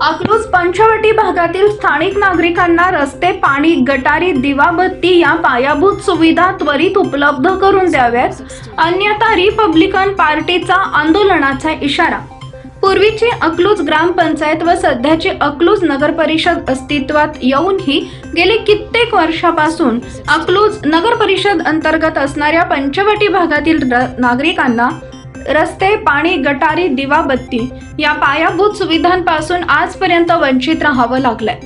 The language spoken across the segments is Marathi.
अकलूज पंचवटी भागातील स्थानिक नागरिकांना रस्ते पाणी गटारी दिवाबत्ती या पायाभूत सुविधा त्वरित उपलब्ध करून द्याव्यात. अन्यथा रिपब्लिकन पार्टीचा आंदोलनाचा इशारा. पूर्वीची अकलूज ग्रामपंचायत व सध्याची अकलूज नगर परिषद अस्तित्वात येऊनही गेली कित्येक वर्षापासून अकलूज नगर परिषद अंतर्गत असणाऱ्या पंचवटी भागातील र- नागरिकांना रस्ते पाणी गटारी दिवाबत्ती या पायाभूत सुविधांपासून आजपर्यंत वंचित राहावं लागलंय.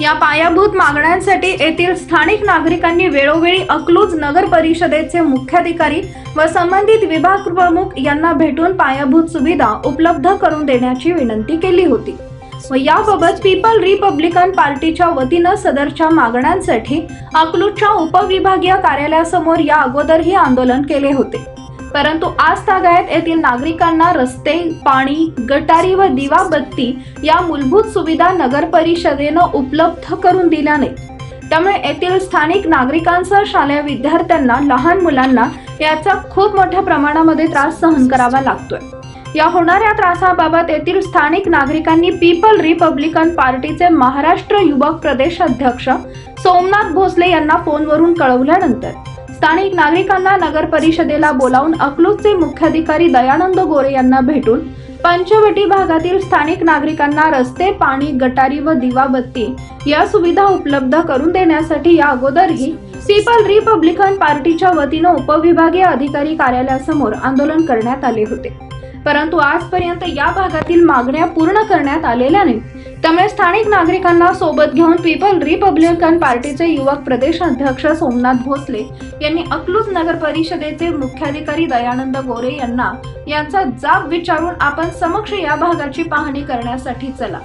या पायाभूत मागण्यांसाठी येथील स्थानिक नागरिकांनी वेळोवेळी अकलूज नगर परिषदेचे मुख्याधिकारी व संबंधित विभाग प्रमुख यांना भेटून पायाभूत सुविधा उपलब्ध करून देण्याची विनंती केली होती. व याबाबत पीपल रिपब्लिकन पार्टीच्या वतीनं सदरच्या मागण्यांसाठी अकलूजच्या उपविभागीय कार्यालयासमोर या अगोदरही आंदोलन केले होते. परंतु आज तागायत येथील नागरिकांना रस्ते पाणी गटारी व दिवाबत्ती या मूलभूत सुविधा नगर परिषदेनं उपलब्ध करून दिल्या नाहीत त्यामुळे येथील स्थानिक नागरिकांसह शालेय विद्यार्थ्यांना लहान मुलांना याचा खूप मोठ्या प्रमाणामध्ये त्रास सहन करावा लागतोय. या होणाऱ्या त्रासाबाबत येथील स्थानिक नागरिकांनी पीपल रिपब्लिकन पार्टीचे महाराष्ट्र युवक प्रदेश अध्यक्ष सोमनाथ भोसले यांना फोनवरून कळवल्यानंतर स्थानिक नागरिकांना नगर परिषदेला बोलावून अकलूजचे मुख्याधिकारी दयानंद गोरे यांना भेटून पंचवटी भागातील स्थानिक नागरिकांना रस्ते पाणी गटारी व दिवाबत्ती या सुविधा उपलब्ध करून देण्यासाठी या अगोदरही पीपल रिपब्लिकन पार्टीच्या वतीनं उपविभागीय अधिकारी कार्यालयासमोर आंदोलन करण्यात आले होते. परंतु आजपर्यंत या भागातील मागण्या पूर्ण करण्यात आलेल्या नाहीत. त्यामुळे स्थानिक नागरिकांना सोबत घेऊन पीपल रिपब्लिकन पार्टीचे युवक प्रदेश अध्यक्ष सोमनाथ भोसले यांनी अकलूज नगर परिषदेचे मुख्याधिकारी दयानंद गोरे यांना यांचा जाब विचारून आपण समक्ष या भागाची पाहणी करण्यासाठी चला.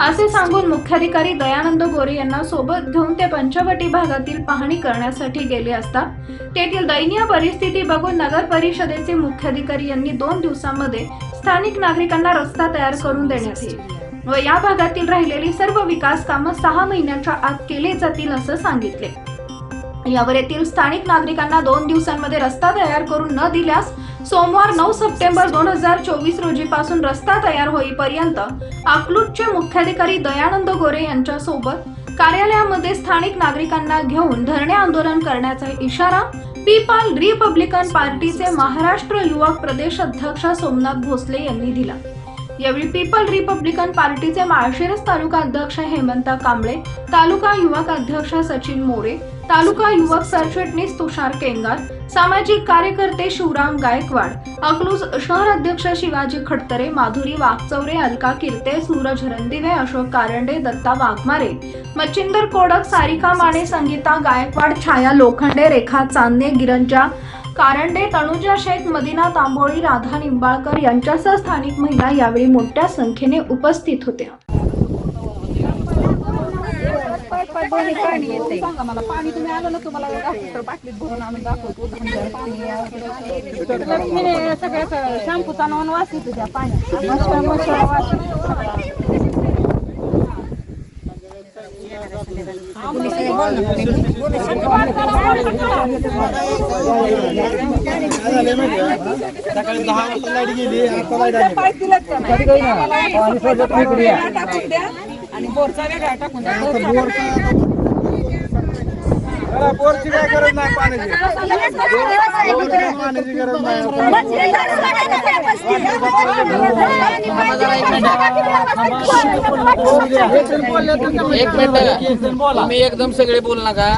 असे सांगून मुख्याधिकारी दयानंद गोरे यांना सोबत घेऊन ते पंचवटी भागातील पाहणी करण्यासाठी गेले असता तेथील दयनीय परिस्थिती बघून नगर परिषदेचे मुख्याधिकारी यांनी दोन दिवसांमध्ये स्थानिक नागरिकांना रस्ता तयार करून देण्यात येईल. व या भागातील राहिलेली सर्व विकास कामं सहा महिन्याच्या आत केले जातील असं सांगितले. यावर येथील स्थानिक नागरिकांना दोन दिवसांमध्ये रस्ता तयार करून न दिल्यास सोमवार नऊ सप्टेंबर दोन हजार चोवीस रोजी पासून रस्ता तयार होईपर्यंत अकलूटचे मुख्याधिकारी दयानंद गोरे यांच्यासोबत कार्यालयामध्ये स्थानिक नागरिकांना घेऊन धरणे आंदोलन करण्याचा इशारा पीपल रिपब्लिकन पार्टीचे महाराष्ट्र युवक प्रदेश अध्यक्ष सोमनाथ भोसले यांनी दिला. यावेळी पीपल रिपब्लिकन पार्टीचे माळशिरस तालुका अध्यक्ष हेमंत कांबळे तालुका युवक अध्यक्ष सचिन मोरे तालुका युवक सरचिटणीस तुषार केंगार सामाजिक कार्यकर्ते शिवराम गायकवाड अकलूज शहर अध्यक्ष शिवाजी खडतरे माधुरी वाघचौरे अलका किर्ते सूरज रंदिवे अशोक कारंडे दत्ता वाघमारे मच्छिंदर कोडक सारिका माने संगीता गायकवाड छाया लोखंडे रेखा चांदणे गिरंजा कारंडे तनुजा शेख मदिना तांबोळी राधा निंबाळकर यांच्यासह स्थानिक महिला यावेळी मोठ्या संख्येने उपस्थित होत्या. शॅम्पूचा नॉन वास येतो त्या पाण्यात सकाळी दहा वाजता लाइट गेली आता लाइट आली टाकून द्या आणि बोरचा वेगळा टाकून द्या बोरची काय गरज नाही पाण्याची पाण्याची गरज नाही एक मिनिट तुम्ही एकदम सगळे बोल नका.